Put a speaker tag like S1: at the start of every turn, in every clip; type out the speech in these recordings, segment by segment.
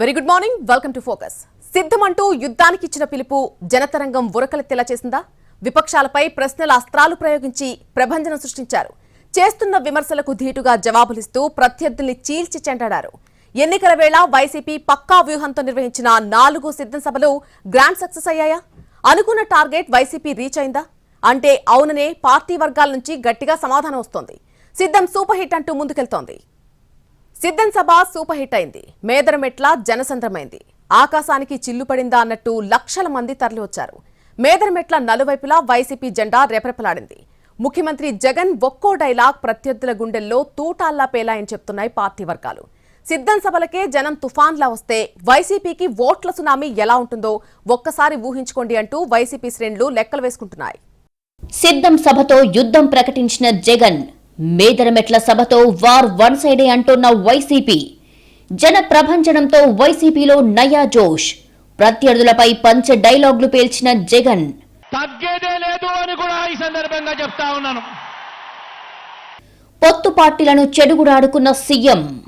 S1: Very good morning welcome to Focus సిద్ధమంటూ యుద్ధానికి ఇచ్చిన పిలుపు జనతరంగం ఉరకలెత్తేలా చేసిందా? విపక్షాలపై ప్రశ్నల అస్త్రాలు ప్రయోగించి ప్రభంజనం సృష్టించారు. చేస్తున్న విమర్శలకు ధీటుగా జవాబులిస్తూ ప్రత్యర్థుల్ని చీల్చి చెంటాడారు ఎన్నికల వేళ వైసీపీ పక్కా వ్యూహంతో నిర్వహించిన నాలుగు సిద్ధం సభలు గ్రాండ్ సక్సెస్ అయ్యాయా? అనుకున్న టార్గెట్ వైసీపీ రీచ్ అయిందా? అంటే అవుననే పార్టీ వర్గాల నుంచి గట్టిగా సమాధానం వస్తోంది. సిద్ధం సూపర్ హిట్ అంటూ ముందుకెళ్తోంది. సిద్ధం సభ సూపర్ హిట్ అయింది మేదరమెట్ల జనసంద్రమైంది. ఆకాశానికి చిల్లు పడిందా అన్నట్టు లక్షల మంది తరలివచ్చారు. మేదరమెట్ల నలువైపులా వైసీపీ జెండా రెపరెపలాడింది. ముఖ్యమంత్రి జగన్ ఒక్కో డైలాగ్ ప్రత్యర్థుల గుండెల్లో తూటాల్లా పేలాయని చెప్తున్నాయి పార్టీ వర్గాలు. సిద్ధం సభలకే జనం తుఫాన్లా వస్తే వైసీపీకి ఓట్ల సునామీ ఎలా ఉంటుందో ఒక్కసారి ఊహించుకోండి అంటూ వైసీపీ శ్రేణులు లెక్కలు వేసుకుంటున్నాయి.
S2: సిద్ధం సభతో యుద్ధం ప్రకటించిన జగన్ మేదరమెట్ల సభతో వార్ వన్ సైడే అంటున్న వైసీపీ. జన ప్రభంజనంతో వైసీపీలో నయా జోష్. ప్రత్యర్థులపై పంచ డైలాగులు పేల్చిన జగన్.
S3: తగ్గేదే లేదు అని కూడా ఈ సందర్భంగా చెప్తా ఉన్నాను.
S2: పొత్తు పార్టీలను చెడుగుడాడుకున్న సీఎం.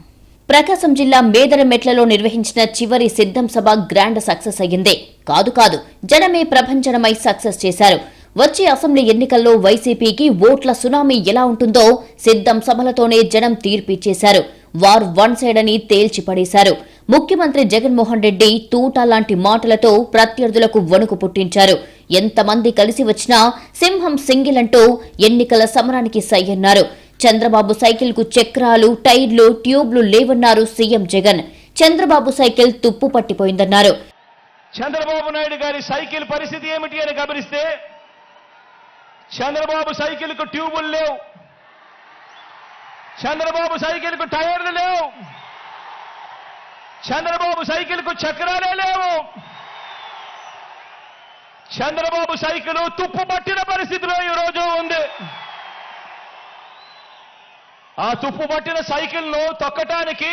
S2: ప్రకాశం జిల్లా మేదరమెట్లలో నిర్వహించిన చివరి సిద్ధం సభ గ్రాండ్ సక్సెస్ అయ్యిందే. కాదు కాదు జనమే ప్రభంజనమై సక్సెస్ చేశారు. వచ్చే అసెంబ్లీ ఎన్నికల్లో వైసీపీకి ఓట్ల సునామీ ఎలా ఉంటుందో సిద్ధం సభలతోనే జనం తీర్పిచ్చేశారు వార్ వన్ సైడ్ అని తేల్చిపడేశారు ముఖ్యమంత్రి జగన్మోహన్ రెడ్డి తూటా లాంటి మాటలతో ప్రత్యర్థులకు వణుకు పుట్టించారు. ఎంతమంది కలిసి వచ్చినా సింహం సింగిల్ అంటూ ఎన్నికల సమరానికి సై అన్నారు. చంద్రబాబు సైకిల్కు చక్రాలు టైర్లు ట్యూబ్లు లేవన్నారు సీఎం జగన్. చంద్రబాబు సైకిల్ తుప్పు పట్టిపోయిందన్నారు.
S3: చంద్రబాబు నాయుడు గారి సైకిల్ పరిస్థితి ఏమిటి అని గమనిస్తే చంద్రబాబు సైకిల్కు ట్యూబులు లేవు. చంద్రబాబు సైకిల్కు టైర్లు లేవు. చంద్రబాబు సైకిల్కు చక్రాలే లేవు. చంద్రబాబు సైకిల్ తుప్పు పట్టిన పరిస్థితిలో ఈ రోజు ఉంది. ఆ తుప్పు పట్టిన సైకిల్ను తొక్కటానికి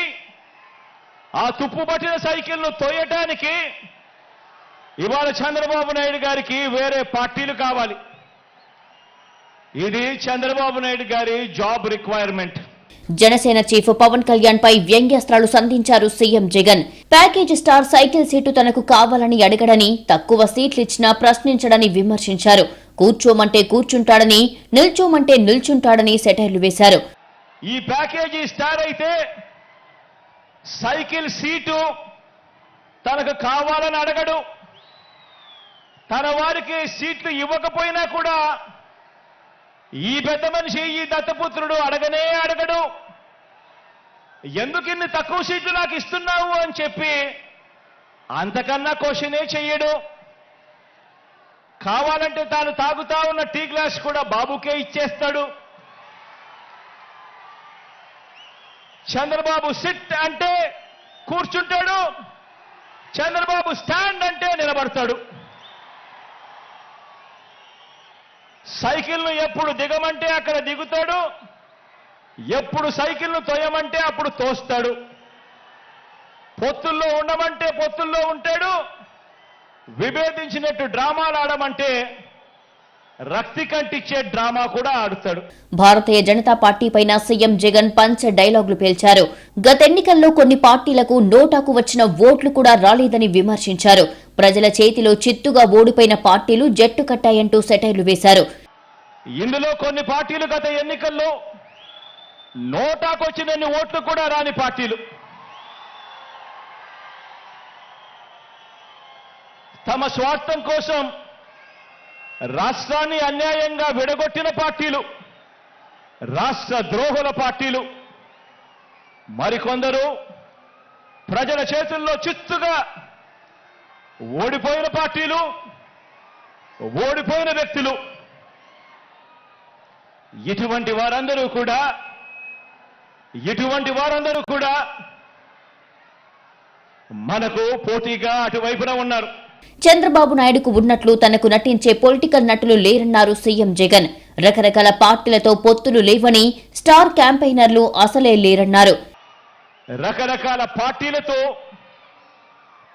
S3: ఆ తుప్పు పట్టిన సైకిల్ను తోయటానికి ఇవాళ చంద్రబాబు నాయుడు గారికి వేరే పార్టీలు కావాలి. ఇది చంద్రబాబు నాయుడు గారి job requirement.
S2: Janasena chief Pawan Kalyan పై వ్యంగ్యాస్త్రాలు సంధించారు CM Jagan. Package star cycle seat తనకు కావాలని అడగడని తక్కువ సీట్లిచ్చినా ప్రశ్నించడని విమర్శించారు. కూర్చోమంటే కూర్చుంటాడని నిల్చోమంటే నిల్చుంటాడని సెటైర్లు వేశారు.
S3: ఈ ప్యాకేజీ స్టార్ అయితే సైకిల్ సీటు తనకు కావాలని అడగడు. తన వారికి సీట్లు ఇవ్వకపోయినా కూడా ఈ పెద్ద మనిషి ఈ దత్తపుత్రుడు అడగనే అడగడు. ఎందుకు ఇన్ని తక్కువ సీట్లు నాకు ఇస్తున్నావు అని చెప్పి అంతకన్నా క్వశ్చనే చెయ్యడు. కావాలంటే తాను తాగుతా ఉన్న టీ గ్లాస్ కూడా బాబుకే ఇచ్చేస్తాడు. చంద్రబాబు సిట్ అంటే కూర్చుంటాడు. చంద్రబాబు స్టాండ్ అంటే నిలబడతాడు. సైకిల్ను ఎప్పుడు దిగమంటే అక్కడ దిగుతాడు ఎప్పుడు సైకిల్ను తోయమంటే అప్పుడు తోస్తాడు. పొత్తుల్లో ఉండమంటే పొత్తుల్లో ఉంటాడు విభేదించినట్టు డ్రామాలు ఆడమంటే రక్తి కంటిచ్చే డ్రామా కూడా ఆడుతాడు.
S2: భారతీయ జనతా పార్టీ పైన సీఎం జగన్ పంచ డైలాగులు పేల్చారు. గతెన్నికల్లో కొన్ని పార్టీలకు నోటాకు వచ్చిన ఓట్లు కూడా రాలేదని విమర్శించారు. ప్రజల చేతిలో చిత్తుగా ఓడిపోయిన పార్టీలు జట్టు కట్టాయంటూ సెటైర్లు వేశారు.
S3: ఇందులో కొన్ని పార్టీలు గత ఎన్నికల్లో నోటాకొచ్చినన్ని ఓట్లు కూడా రాని పార్టీలు. తమ స్వార్థం కోసం రాష్ట్రాన్ని అన్యాయంగా విడగొట్టిన పార్టీలు రాష్ట్ర ద్రోహుల పార్టీలు మరికొందరు ప్రజల చేతుల్లో చిత్తుగా ఓడిపోయిన పార్టీలు ఓడిపోయిన వ్యక్తులు. ఇటువంటి వారందరూ కూడా ఇటువంటి వారందరూ కూడా మనకు పోటీగా అటువైపున ఉన్నారు.
S2: చంద్రబాబు నాయుడుకు ఉన్నట్లు తనకు నటించే పొలిటికల్ నటులు లేరన్నారు సీఎం జగన్. రకరకాల పార్టీలతో పొత్తులు లేవని స్టార్ క్యాంపెయినర్లు అసలే లేరన్నారు.
S3: రకరకాల పార్టీలతో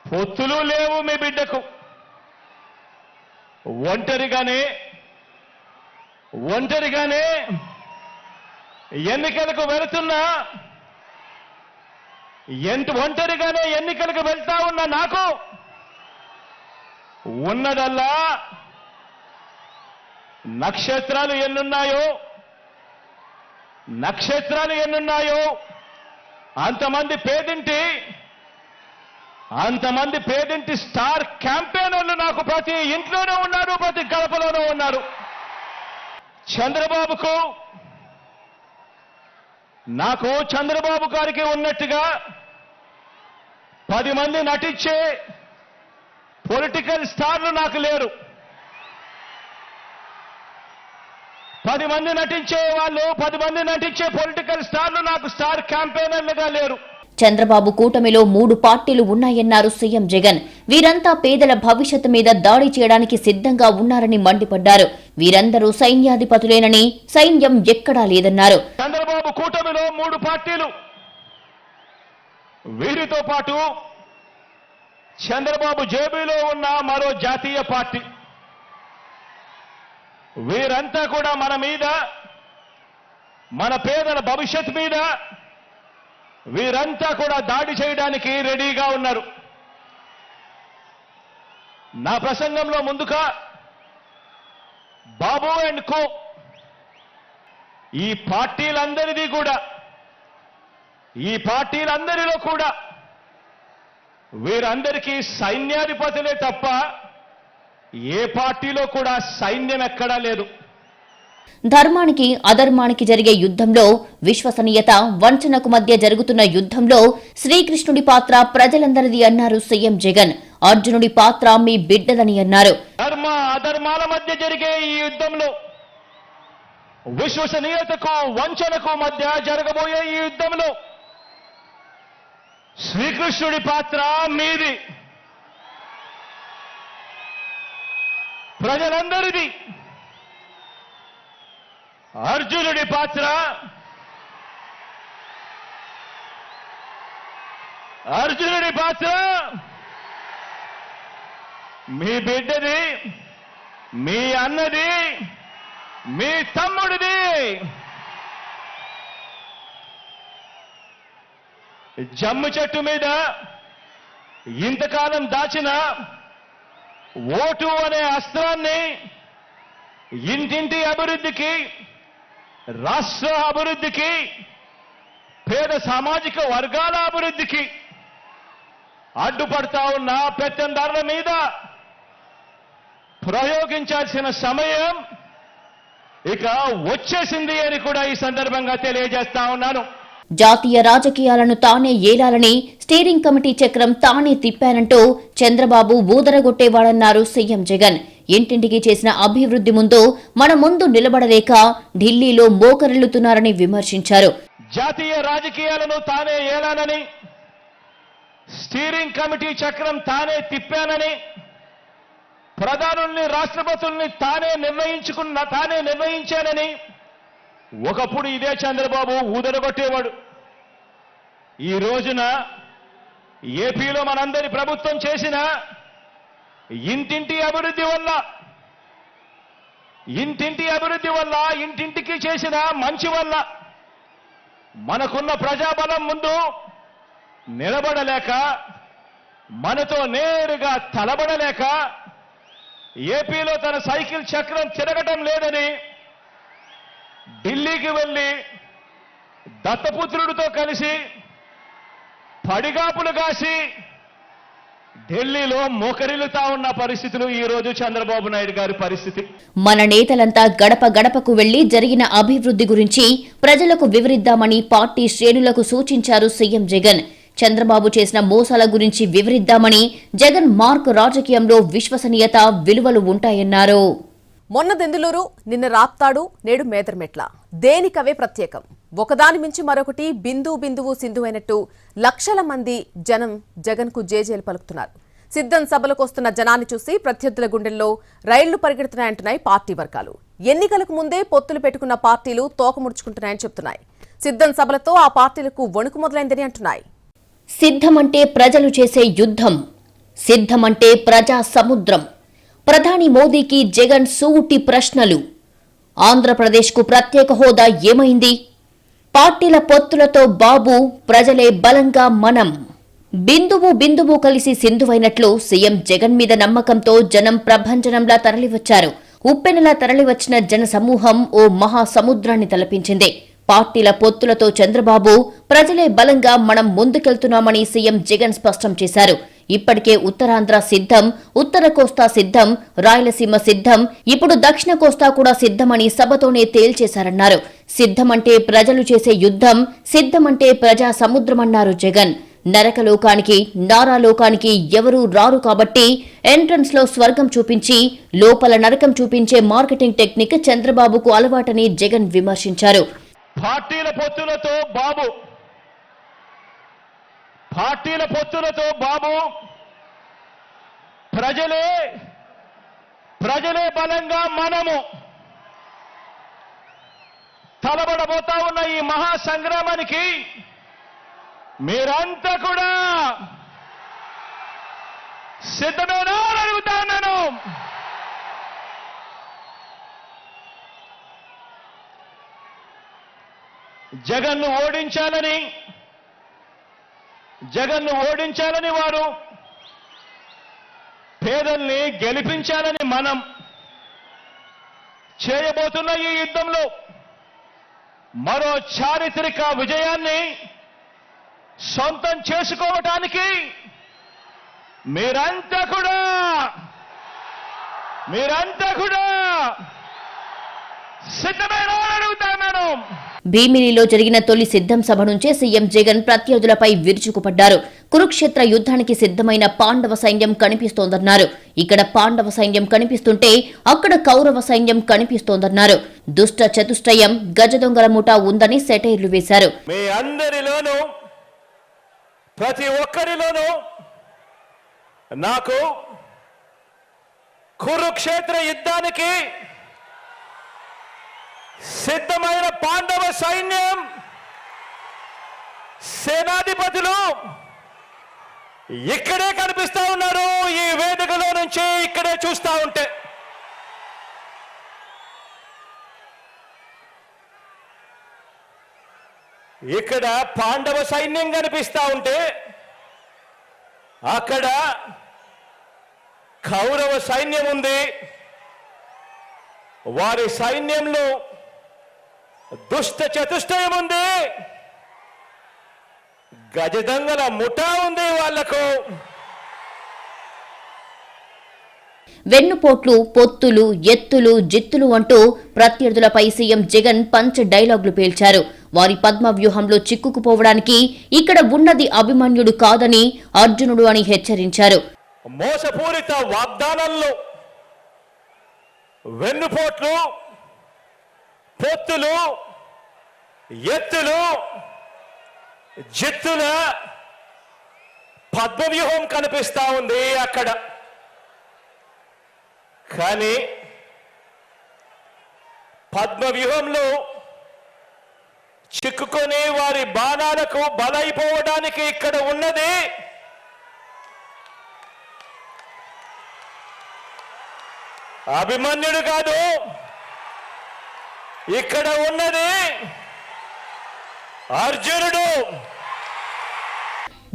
S3: పొత్తులు లేవు మీ బిడ్డకు. ఒంటరిగానే ఒంటరిగానే ఎన్నికలకు వెళుతున్నా ఎంత ఒంటరిగానే ఎన్నికలకు వెళ్తా ఉన్న నాకు ఉన్నదల్లా నక్షత్రాలు ఎన్నున్నాయో నక్షత్రాలు ఎన్నున్నాయో అంతమంది పేదింటి అంతమంది పేదింటి స్టార్ క్యాంపెయినర్లు నాకు ప్రతి ఇంట్లోనే ఉన్నారు ప్రతి గడపలోనూ ఉన్నారు. చంద్రబాబుకు నాకు చంద్రబాబు గారికి ఉన్నట్టుగా పది మంది నటించే పొలిటికల్ స్టార్లు నాకు లేరు. పది మంది నటించే వాళ్ళు పది మంది నటించే పొలిటికల్ స్టార్లు నాకు స్టార్ క్యాంపెయినర్లుగా లేరు.
S2: చంద్రబాబు కూటమిలో మూడు పార్టీలు ఉన్నాయన్నారు సీఎం జగన్. వీరంతా పేదల భవిష్యత్తు మీద దాడి చేయడానికి సిద్ధంగా ఉన్నారని మండిపడ్డారు. వీరందరూ సైన్యాధిపతులేనని సైన్యం ఎక్కడా లేదన్నారు.
S3: చంద్రబాబు కూటమిలో మూడు పార్టీలు. వీరితో పాటు చంద్రబాబు జేబీలో ఉన్న మరో జాతీయ పార్టీ. వీరంతా కూడా మన మీద మన పేదల భవిష్యత్ మీద వీరంతా కూడా దాడి చేయడానికి రెడీగా ఉన్నారు. నా ప్రసంగంలో ముందుగా బాబు అండ్ కో ఈ పార్టీలందరిది కూడా ఈ పార్టీలందరిలో కూడా వీరందరికీ సైన్యాధిపతులే తప్ప ఏ పార్టీలో కూడా సైన్యం ఎక్కడా లేదు.
S2: ధర్మానికి అధర్మానికి జరిగే యుద్ధంలో విశ్వసనీయత వంచనకు మధ్య జరుగుతున్న యుద్ధంలో శ్రీకృష్ణుడి పాత్ర ప్రజలందరిది అన్నారు సీఎం జగన్. అర్జునుడి పాత్ర మీ బిడ్డదని అన్నారు.
S3: ధర్మ అధర్మాల మధ్య జరిగే ఈ యుద్ధంలో విశ్వసనీయతకు వంచనకు మధ్య జరగబోయే ఈ యుద్ధంలో శ్రీకృష్ణుడి పాత్ర మీది. ప్రజలందరిది అర్జునుడి పాత్ర. అర్జునుడి పాత్ర. మీ బిడ్డది మీ అన్నది మీ తమ్ముడిది. జమ్ము చెట్టు మీద ఇంతకాలం దాచిన ఓటు అనే అస్త్రాన్ని ఇంటింటి అభివృద్ధికి రాష్ట్ర అభివృద్ధికి పేద సామాజిక వర్గాల అభివృద్ధికి అడ్డుపడతా ఉన్న పెత్తందారుల మీద ప్రయోగించాల్సిన సమయం ఇక వచ్చేసింది అని కూడా ఈ సందర్భంగా తెలియజేస్తా ఉన్నాను.
S2: జాతీయ రాజకీయాలను తానే ఏలాలని స్టీరింగ్ కమిటీ చక్రం తానే తిప్పానంటూ చంద్రబాబు ఊదరగొట్టేవాడన్నారు సీఎం జగన్. ఇంటింటికి చేసిన అభివృద్ధి ముందు మన ముందు నిలబడలేక ఢిల్లీలో మోకరిల్లుతున్నారని విమర్శించారు.
S3: జాతీయ రాజకీయాలను తానే ఏలానని స్టీరింగ్ కమిటీ చక్రం తానే తిప్పానని ప్రధానుల్ని రాష్ట్రపతుల్ని తానే నిర్ణయించుకున్న తానే నిర్ణయించానని ఒకప్పుడు ఇదే చంద్రబాబు ఊదరగొట్టేవాడు. ఈ రోజున ఏపీలో మనందరి ప్రభుత్వం చేసిన ఇంటింటి అభివృద్ధి వల్ల ఇంటింటి అభివృద్ధి వల్ల ఇంటింటికి చేసిన మంచి వల్ల మనకున్న ప్రజాబలం ముందు నిలబడలేక మనతో నేరుగా తలబడలేక ఏపీలో తన సైకిల్ చక్రం తిరగటం లేదని ఢిల్లీకి వెళ్ళి దత్తపుత్రుడితో కలిసి పడిగాపులు కాసి ఢిల్లీలో మోకరిల్లుతా ఉన్న పరిస్థితులు ఈ రోజు చంద్రబాబు నాయుడు గారి పరిస్థితి.
S2: మన నేతలంతా గడప గడపకు వెళ్ళి జరిగిన అభివృద్ధి గురించి ప్రజలకు వివరిద్దామని పార్టీ శ్రేణులకు సూచించారు సీఎం జగన్. చంద్రబాబు చేసిన మోసాల గురించి వివరిద్దామని జగన్ మార్క్ రాజకీయంలో విశ్వసనీయత విలువలు ఉంటాయన్నారు.
S1: మొన్న దెందులూరు నిన్న రాప్తాడు నేడు మేదర్మెట్ల. దేనికవే ప్రత్యేకం. ఒకదాని మించి మరొకటి బిందు బిందువు సింధు అయినట్టు లక్షల మంది జనం జగన్కు జేజేలు పలుకుతున్నారు. సిద్ధం సభలకు వస్తున్న జనాన్ని చూసి ప్రత్యర్థుల గుండెల్లో రైళ్ళు పరిగెడుతున్నాయంటున్నాయి పార్టీ వర్గాలు. ఎన్నికలకు ముందే పొత్తులు పెట్టుకున్న పార్టీలు తోకముడుచుకుంటున్నాయని చెప్తున్నాయి. సిద్ధం సభలతో ఆ పార్టీలకు వణుకు మొదలైందని అంటున్నాయి.
S2: సిద్ధమంటే ప్రజలు చేసే యుద్ధం. సిద్ధమంటే ప్రజా సముద్రం. ప్రధాని మోదీకి జగన్ సూటి ప్రశ్నలు. ఆంధ్రప్రదేశ్కు ప్రత్యేక హోదా ఏమైంది? పార్టీల పొత్తులతో బాబు ప్రజలే బలంగా మనం. బిందువు బిందువు కలిసి సింధువైనట్లు సీఎం జగన్ మీద నమ్మకంతో జనం ప్రభంజనంలా తరలివచ్చారు. ఉప్పెనలా తరలివచ్చిన జన సమూహం ఓ మహా సముద్రాన్ని తలపించింది. పార్టీల పొత్తులతో చంద్రబాబు ప్రజలే బలంగా మనం ముందుకెళ్తున్నామని సీఎం జగన్ స్పష్టం చేశారు. ఇప్పటికే ఉత్తరాంధ్ర సిద్ధం ఉత్తర కోస్తా సిద్ధం రాయలసీమ సిద్ధం ఇప్పుడు దక్షిణ కోస్తా కూడా సిద్ధమని సభతోనే తేల్చేశారన్నారు. సిద్ధమంటే ప్రజలు చేసే యుద్ధం సిద్ధమంటే ప్రజా సముద్రమన్నారు జగన్. నరకలోకానికి నారాలోకానికి ఎవరూ రారు కాబట్టి ఎంట్రన్స్లో స్వర్గం చూపించి లోపల నరకం చూపించే మార్కెటింగ్ టెక్నిక్ చంద్రబాబుకు అలవాటని జగన్ విమర్శించారు.
S3: పార్టీల పొత్తులతో బాబు పార్టీల పొత్తులతో బాబు ప్రజలే ప్రజలే బలంగా మనము తలబడబోతా ఉన్న ఈ మహా సంగ్రామానికి మీరంతా కూడా సిద్ధమేనా అడుగుతా ఉన్నాను. జగన్ను ఓడించాలని జగన్ను ఓడించాలని వారు పేదల్ని గెలిపించాలని మనం చేయబోతున్న ఈ యుద్ధంలో మరో చారిత్రక విజయాన్ని సొంతం చేసుకోవటానికి మీరంతా కూడా మీరంతా కూడా సిద్ధమేనా అడుగుతాను
S2: భీమిలిలో జరిగిన తొలి సిద్ధం సభ నుంచే సీఎం జగన్ ప్రత్యర్థులపై విరుచుకుపడ్డారు. కురుక్షేత్ర యుద్ధానికి సిద్ధమైన పాండవ సైన్యం కనిపిస్తోందన్నారు. ఇక్కడ పాండవ సైన్యం కనిపిస్తుంటే అక్కడ కౌరవ సైన్యం కనిపిస్తోందన్నారు. దుష్ట చతుష్టయం గజదొంగల ముఠా ఉందని సెటైర్లు వేశారు.
S3: మీ అందరిలోనూ ప్రతి ఒక్కరిలోనూ నాకు కురుక్షేత్ర యుద్ధానికి సిద్ధమైన పాండవ సైన్యం సేనాధిపతులు ఇక్కడే కనిపిస్తా ఉన్నారు. ఈ వేదికలో నుంచి ఇక్కడే చూస్తా ఉంటే. ఇక్కడ పాండవ సైన్యం కనిపిస్తా ఉంటే అక్కడ కౌరవ సైన్యం ఉంది. వారి సైన్యంలో దుష్ట చతుష్టయం ఉంది. గజదంగల ముఠా ఉంది వాళ్ళకు.
S2: వెన్నుపోట్లు పొత్తులు ఎత్తులు జిత్తులు అంటూ ప్రత్యర్థులపై సీఎం జగన్ పంచ్ డైలాగులు పేల్చారు. వారి పద్మ వ్యూహంలో చిక్కుకుపోవడానికి ఇక్కడ ఉన్నది అభిమన్యుడు కాదని అర్జునుడు అని హెచ్చరించారు.
S3: మోసపూరిత వాగ్దానాల్లో వెన్నుపోట్లు పొత్తులు ఎత్తులు జిత్తుల పద్మవ్యూహం కనిపిస్తా ఉంది అక్కడ. కానీ పద్మవ్యూహంలో చిక్కుకొని వారి బాణాలకు బలైపోవడానికి ఇక్కడ ఉన్నది అభిమన్యుడు కాదు. ఇక్కడ ఉన్నది అర్జునుడు.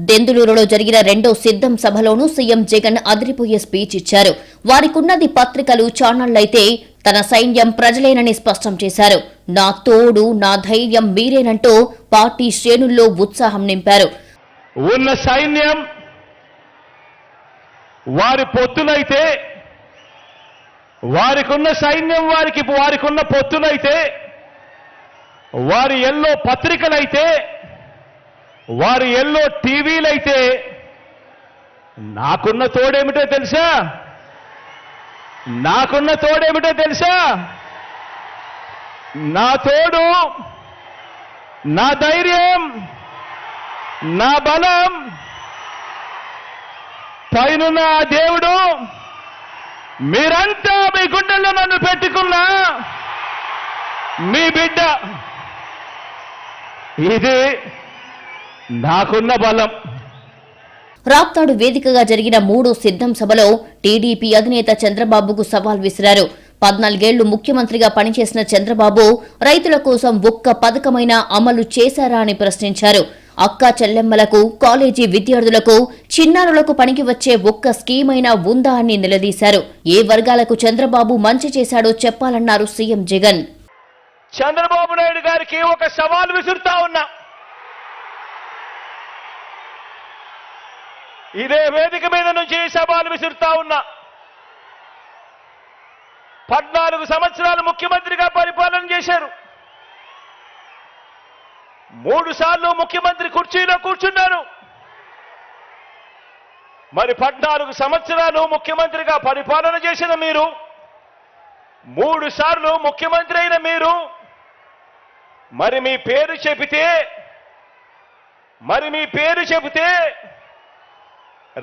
S2: దెందులూరులో జరిగిన రెండో సిద్ధం సభలోనూ సీఎం జగన్ అదిరిపోయే స్పీచ్ ఇచ్చారు. వారికున్నది పత్రికలు ఛానళ్ళైతే తన సైన్యం ప్రజలేనని స్పష్టం చేశారు. నా తోడు నా ధైర్యం మీరేనంటూ పార్టీ శ్రేణుల్లో ఉత్సాహం నింపారు.
S3: ఉన్న సైన్యం వారి పొత్తులైతే వారికున్న సైన్యం వారికి వారికున్న పొత్తులైతే వారి ఎల్లో పత్రికలైతే వారి ఎల్లో టీవీలైతే నాకున్న తోడేమిటో తెలుసా? నాకున్న తోడేమిటో తెలుసా? నా తోడు నా ధైర్యం నా బలం పైనున్న ఆ దేవుడు మీరంతా మీ గుండెల్లో నన్ను పెట్టుకున్న మీ బిడ్డ. ఇది నాకున్న బలం.
S2: రాప్తాడు వేదికగా జరిగిన మూడో సిద్ధం సభలో టీడీపీ అధినేత చంద్రబాబుకు సవాల్ విసిరారు. పద్నాలుగేళ్ళు ముఖ్యమంత్రిగా పనిచేసిన చంద్రబాబు రైతుల కోసం ఒక్క పథకమైన అమలు చేశారా అని ప్రశ్నించారు. అక్కా చెల్లెమ్మలకు కాలేజీ విద్యార్థులకు చిన్నారులకు పనికి వచ్చే ఒక్క స్కీమైనా ఉందా అని నిలదీశారు. ఏ వర్గాలకు చంద్రబాబు మంచి చేశాడో చెప్పాలన్నారు సీఎం జగన్.
S3: చంద్రబాబు నాయుడు గారికి ఒక సవాల్ విసురుతా ఉన్నా. ఇదే వేదిక మీద నుంచి శబాలు విసురుతా ఉన్నా. పద్నాలుగు సంవత్సరాలు ముఖ్యమంత్రిగా పరిపాలన చేశారు. మూడు సార్లు ముఖ్యమంత్రి కుర్చీలో కూర్చున్నారు మరి పద్నాలుగు సంవత్సరాలు ముఖ్యమంత్రిగా పరిపాలన చేసిన మీరు మూడు సార్లు ముఖ్యమంత్రి అయిన మీరు మరి మీ పేరు చెబితే మరి మీ పేరు చెబితే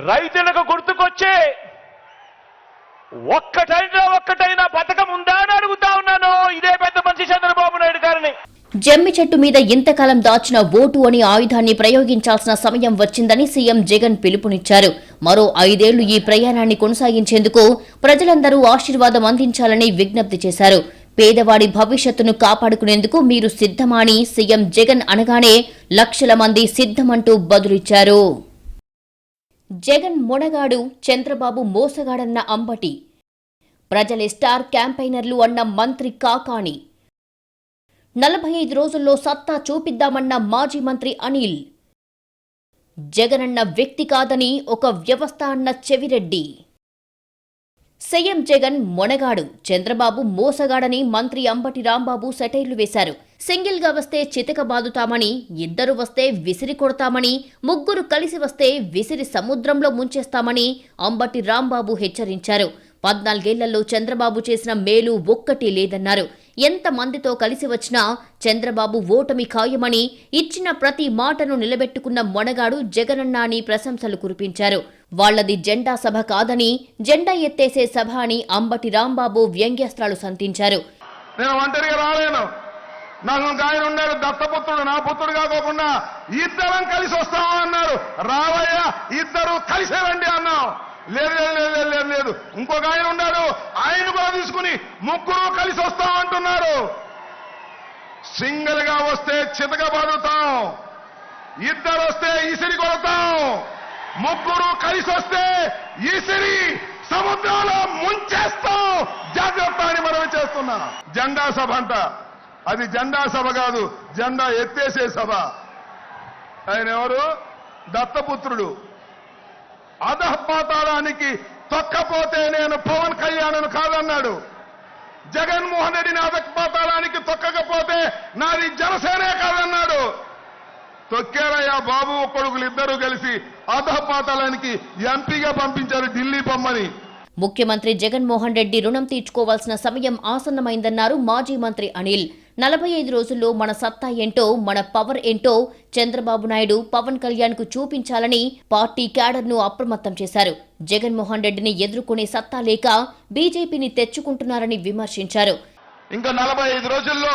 S3: రైతులకు గుర్తుకొచ్చే ఒక్కటైనా ఒక్కటైనా పథకం ఉందా అని అడుగుతా ఉన్నాను. ఇదే పెద్ద మనిషి చంద్రబాబు నాయుడు గారిని.
S2: జమ్మి చెట్టు మీద ఇంతకాలం దాచిన ఓటు అని ఆయుధాన్ని ప్రయోగించాల్సిన సమయం వచ్చిందని సీఎం జగన్ పిలుపునిచ్చారు. మరో ఐదేళ్ళు ఈ ప్రయాణాన్ని కొనసాగించేందుకు ప్రజలందరూ ఆశీర్వాదం అందించాలని విజ్ఞప్తి చేశారు. పేదవాడి భవిష్యత్తును కాపాడుకునేందుకు మీరు సిద్ధమాని సీఎం జగన్ అనగానే లక్షల మంది సిద్ధమంటూ బదులిచ్చారు. జగన్ మొనగాడు చంద్రబాబు మోసగాడన్న అంబటి. ప్రజలే స్టార్ క్యాంపైనర్లు అన్న మంత్రి కాకాణి. నలభై ఐదు రోజుల్లో సత్తా చూపిద్దామన్న మాజీ మంత్రి అనిల్. జగనన్న వ్యక్తి కాదని ఒక వ్యవస్థ అన్న చెవిరెడ్డి. సీఎం జగన్ మొనగాడు. చంద్రబాబు మోసగాడని మంత్రి అంబటి రాంబాబు సెటైర్లు వేశారు. సింగిల్గా వస్తే చితక బాదుతామని ఇద్దరు వస్తే విసిరి కొడతామని ముగ్గురు కలిసి వస్తే విసిరి సముద్రంలో ముంచేస్తామని అంబటి రాంబాబు హెచ్చరించారు. పద్నాలుగేళ్ళలో చంద్రబాబు చేసిన మేలు ఒక్కటి లేదన్నారు. ఎంతమందితో కలిసి వచ్చినా చంద్రబాబు ఓటమి ఖాయమని ఇచ్చిన ప్రతి మాటను నిలబెట్టుకున్న మొనగాడు జగనన్న అని ప్రశంసలు కురిపించారు. వాళ్ళది జెండా సభ కాదని జెండా ఎత్తేసే సభ అని అంబటి రాంబాబు వ్యంగ్యాస్త్రాలు సంతించారు
S4: నేను ఒంటరిగా రాలేను. నాకు ఆయన ఉన్నాడు దత్తపుత్రుడు నా పుత్రుడు కాకోకుండా ఇద్దరం కలిసి వస్తామా అన్నారు. రావయ్యా ఇద్దరు కలిసే రండి అన్నాం లేదు లేదు లేదు లేదు లేదు లేదు. ఇంకొక ఆయన ఉన్నాడు ఆయన కూడా తీసుకుని ముగ్గురు కలిసి వస్తాం అంటున్నారు. సింగిల్గా వస్తే చితక బాదుతాం ఇద్దరు వస్తే ఇసిరి కొడతాం. ముగ్గురు కలిసి వస్తే ఇసిరి సముద్రంలో ముంచేస్తాం. జాగ్రత్త అని మనం చేస్తున్నా జెండా సభ అంట. అది జెండా సభ కాదు జెండా ఎత్తేసే సభ. ఆయన ఎవరు? దత్తపుత్రుడు. అధపాతాళానికి తొక్కపోతే నేను పవన్ కళ్యాణ్ కాదన్నాడు. జగన్మోహన్ రెడ్డిని అధపాతాళానికి తొక్కకపోతే నాది జనసేనే కాదన్నాడు. తొక్కారయ్యా బాబు కొడుకులు ఇద్దరూ కలిసి అధపాతాళానికి ఎంపీగా పంపించారు ఢిల్లీ పొమ్మని
S2: ముఖ్యమంత్రి జగన్మోహన్ రెడ్డి రుణం తీర్చుకోవాల్సిన సమయం ఆసన్నమైందన్నారు మాజీ మంత్రి అనిల్. నలభై ఐదు రోజుల్లో మన సత్తా ఏంటో మన పవర్ ఏంటో చంద్రబాబు నాయుడు పవన్ కళ్యాణ్కు చూపించాలని పార్టీ క్యాడర్ను అప్రమత్తం చేశారు. జగన్మోహన్ రెడ్డిని ఎదుర్కొనే సత్తా లేక బీజేపీని తెచ్చుకుంటున్నారని విమర్శించారు.
S4: ఇంకా నలభై ఐదు రోజుల్లో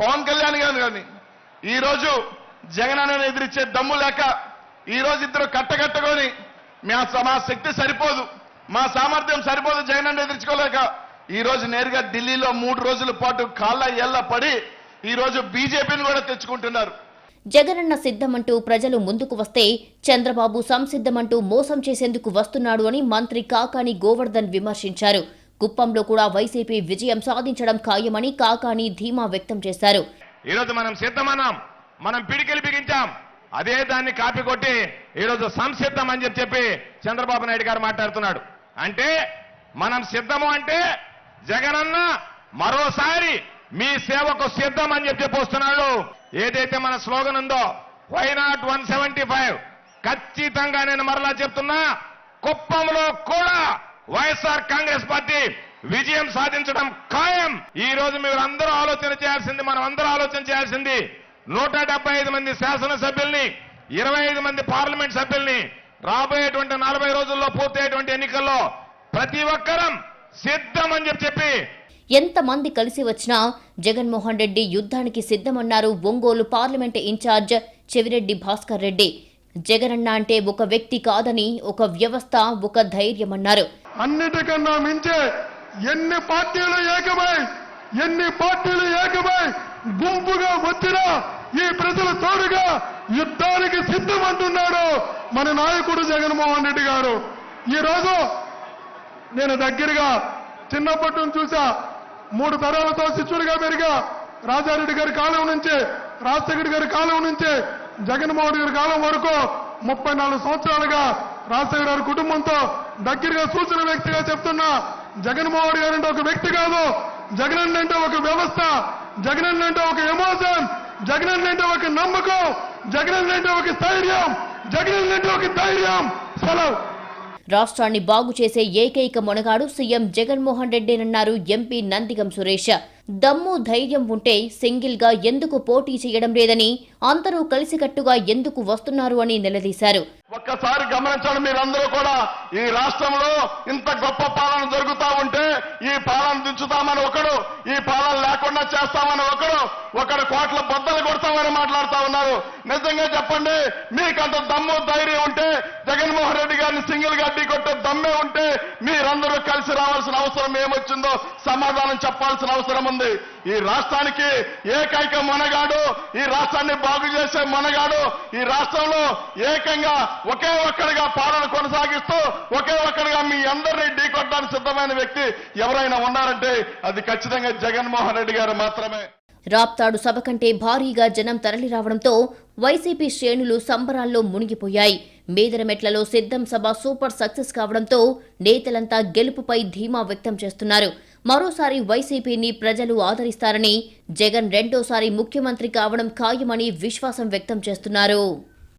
S4: పవన్ కళ్యాణ్ గారు కానీ ఈరోజు జగన్ అన్నని ఎదిరించే దమ్ము లేక ఈ రోజు ఇద్దరు కట్టకట్టుకొని మా మా శక్తి సరిపోదు మా సామర్థ్యం సరిపోదు జగన్ అన్న ఎదిరించుకోలేక ఈ రోజు నేరుగా ఢిల్లీలో మూడు రోజుల పాటు కాళ్ళ ఎల్ల పడి ఈరోజు బీజేపీని కూడా తెచ్చుకుంటున్నారు.
S2: జగనన్న సిద్ధమంటూ ప్రజలు ముందుకు వస్తే చంద్రబాబు సంసిద్ధమంటూ మోసం చేసేందుకు వస్తున్నాడు అని మంత్రి కాకాని గోవర్ధన్ విమర్శించారు. కుప్పంలో కూడా వైసీపీ విజయం సాధించడం ఖాయమని కాకాని ధీమా వ్యక్తం చేశారు.
S3: ఈరోజు మనం సిద్ధమన్నాం. మనం పిడికిలు బిగించాం. అదే దాన్ని కాపీ కొట్టి ఈరోజు సంసిద్ధం అని చెప్పి చెప్పి చంద్రబాబు నాయుడు గారు మాట్లాడుతున్నాడు. అంటే మనం సిద్ధము అంటే జగనన్న మరోసారి మీ సేవకు సిద్ధం అని చెప్పి చెప్పి వస్తున్నాడు. ఏదైతే మన స్లోగన్ ఉందో why not one seventy five ఖచ్చితంగా నేను మరలా చెప్తున్నా కుప్పంలో కూడా వైఎస్ఆర్ కాంగ్రెస్ పార్టీ విజయం సాధించడం ఖాయం. ఈ రోజు మీరు అందరూ ఆలోచన చేయాల్సింది మనం అందరూ ఆలోచన చేయాల్సింది నూట ఐదు మంది శాసనసభ్యుల్ని ఇరవై ఐదు మంది పార్లమెంట్ సభ్యుల్ని రాబోయేటువంటి నలభై రోజుల్లో పూర్తయ్యేటువంటి ఎన్నికల్లో ప్రతి ఒక్కరం సిద్ధం అని చెప్పి చెప్పి
S2: ఎంతమంది కలిసి వచ్చినా జగన్మోహన్ రెడ్డి యుద్ధానికి సిద్ధమన్నారు ఒంగోలు పార్లమెంట్ ఇన్ఛార్జ్ చెవిరెడ్డి భాస్కర్ రెడ్డి. జగనన్న అంటే ఒక వ్యక్తి కాదని ఒక వ్యవస్థ ఒక ధైర్యమన్నారు.
S5: అన్నిటికన్నా మించే ఎన్ని పార్టీలు ఏకమై ఎన్ని పార్టీలు ఏకమై గుంపుగా వచ్చినా ఈ ప్రజలు తోడుగా యుద్ధానికి సిద్ధమంటున్నాడు మన నాయకుడు జగన్మోహన్ రెడ్డి గారు. ఈ రోజు నేను దగ్గరగా చిన్నప్పటి నుంచి చూసా మూడు తరాలతో శిష్యుడిగా పెరిగా రాజారెడ్డి గారి కాలం నుంచి రాజశేఖర్ గారి కాలం నుంచి జగన్మోహన్ గారి కాలం వరకు ముప్పై నాలుగు సంవత్సరాలుగా రాజశేఖర గారి కుటుంబంతో దగ్గరగా చూసిన వ్యక్తిగా చెప్తున్నా జగన్మోహన్ గారు అంటే ఒక వ్యక్తి కాదు. జగన్ అంటే ఒక వ్యవస్థ. జగన్ అంటే ఒక ఎమోషన్ జగన్ అంటే ఒక నమ్మకం. జగన్ అంటే ఒక స్థైర్యం. జగన్ అంటే ఒక ధైర్యం. సెలవు.
S2: రాష్ట్రాన్ని బాగు చేసే ఏకైక మొనగాడు సీఎం జగన్మోహన్ రెడ్డినన్నారు ఎంపీ నందిగం సురేష్. దమ్ము ధైర్యం ఉంటే సింగిల్గా ఎందుకు పోటీ చేయడం లేదని అందరూ కలిసికట్టుగా ఎందుకు వస్తున్నారు అని నిలదీశారు.
S4: ఒక్కసారి గమనించండి మీరందరూ కూడా ఈ రాష్ట్రంలో ఇంత గొప్ప పాలన జరుగుతా ఉంటే ఈ పాలన దించుతామని ఒకడు ఈ పాలన లేకుండా చేస్తామని ఒకడు ఒకడు కోట్ల బద్దలు కొడతామని మాట్లాడుతా ఉన్నారు. నిజంగా చెప్పండి మీకంత దమ్ము ధైర్యం ఉంటే జగన్మోహన్ రెడ్డి గారిని సింగిల్గా కొట్టే దమ్మే ఉంటే మీరందరూ కలిసి రావాల్సిన అవసరం ఏమొచ్చిందో సమాధానం చెప్పాల్సిన అవసరం ఉంది. ఈ రాష్ట్రానికి ఏకైక మనగాడు ఈ రాష్ట్రాన్ని బాగు చేసే మనగాడు ఈ రాష్ట్రంలో ఏకంగా ఒకే ఒక్కడిగా పాలన కొనసాగిస్తూ ఒకే ఒక్కడిగా మీ అందరినీ ఢీకొట్టడానికి సిద్ధమైన వ్యక్తి ఎవరైనా ఉన్నారంటే అది ఖచ్చితంగా జగన్మోహన్ రెడ్డి గారు మాత్రమే.
S2: రాప్తాడు సభ కంటే భారీగా జనం తరలిరావడంతో వైసీపీ శ్రేణులు సంబరాల్లో మునిగిపోయాయి. మేదరమెట్లలో సిద్ధం సభ సూపర్ సక్సెస్ కావడంతో నేతలంతా గెలుపుపై ధీమా వ్యక్తం చేస్తున్నారు. మరోసారి వైసీపీని ప్రజలు ఆదరిస్తారని జగన్ రెండోసారి ముఖ్యమంత్రి కావడం ఖాయమని విశ్వాసం వ్యక్తం చేస్తున్నారు.